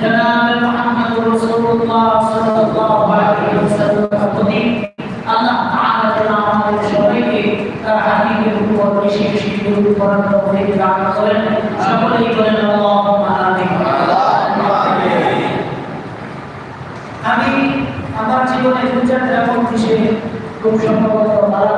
জনাব মুহাম্মদ রাসূলুল্লাহ সাল্লাল্লাহু আলাইহি ওয়াসাল্লাম তিনি আল্লাহ তাআলা আমি আমার জীবনে দু চারটা খুব সম্ভবত মারা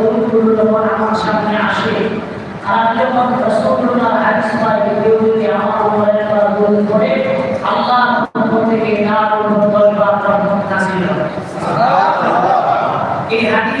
দলগুলো যখন আমার সামনে আসে তারা যখন রসগোল্লার হাদিস পায় কেউ যদি আমার উপরে একবার গোল করে আল্লাহ পক্ষ আমি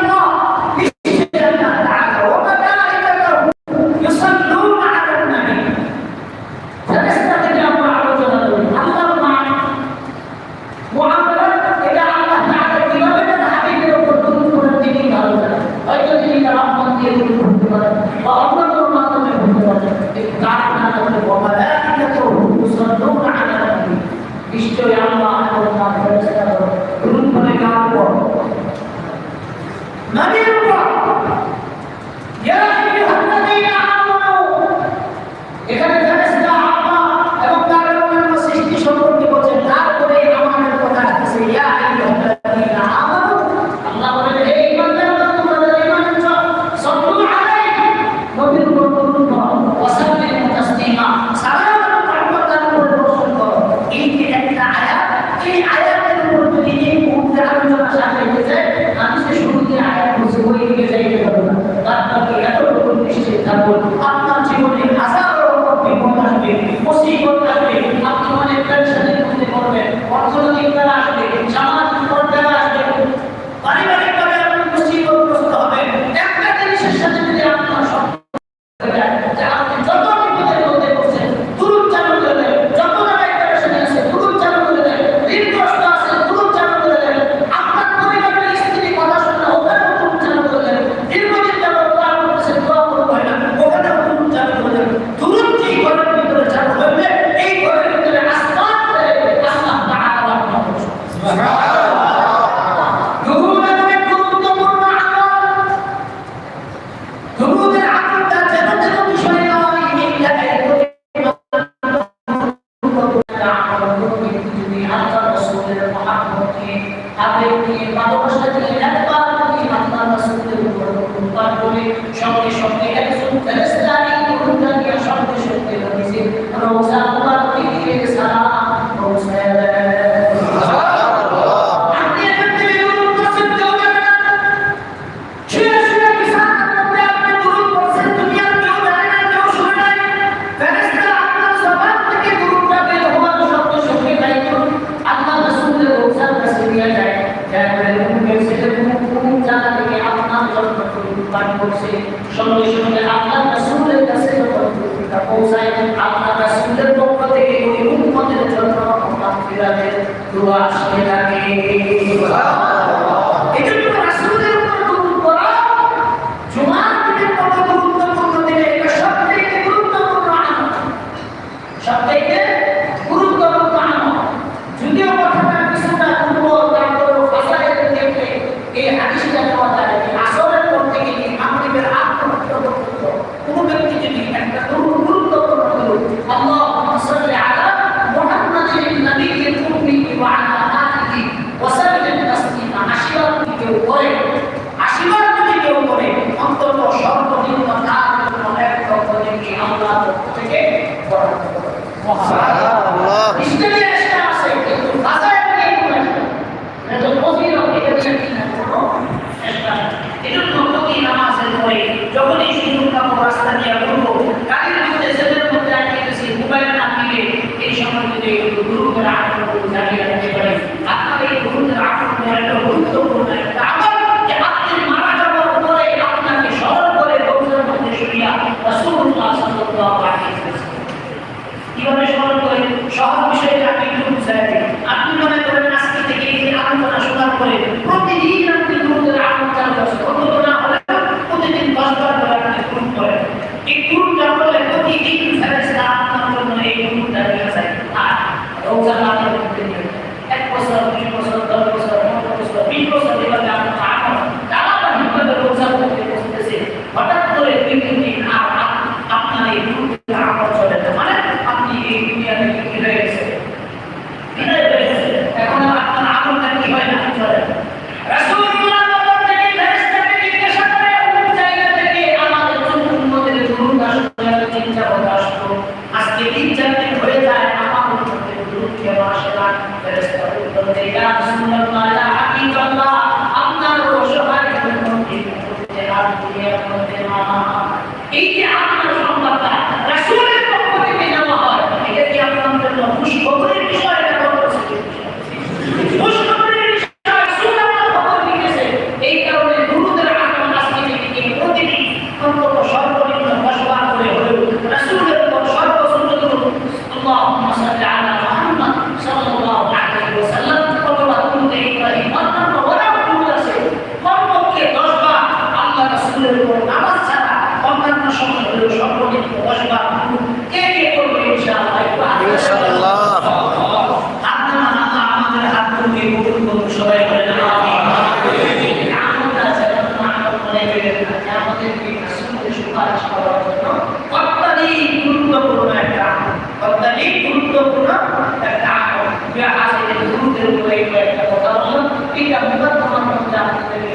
নবীর রসুলের মহাপ্রভকে আবেগকে ভালোবাসা দিয়ে একবারকে আল্লাহ রসুলের উপর অনুপাত করে সঙ্গে সঙ্গে একজন ফেরেস্তানি অনুদানিয়া সঙ্গে সঙ্গে রয়েছে রোজা সঙ্গে সঙ্গে আল্লাহ কাছে যখন পৌঁছায় আপনার রাসুলের পক্ষ থেকে ওই উন্মতের জন্য আল্লাহ দোয়া আসতে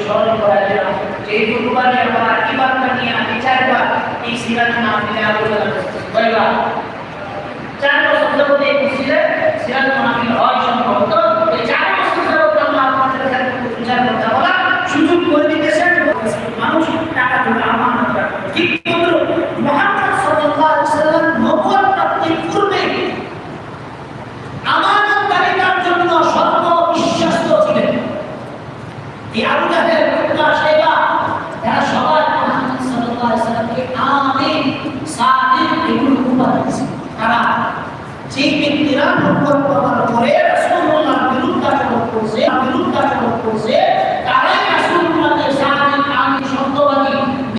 স্মরণ করার জন্য এই কুরবানি আমরা ইবাদত নিয়ে আমি চারবার এই সিরাত আলোচনা চার বছর যাবত এই মসজিদে সিরাত হয় সম্ভবত এই চার বছর যাবত আমরা আপনাদের প্রচার করতে বলা সুযোগ করে দিতেছেন মানুষ টাকা ঢোকা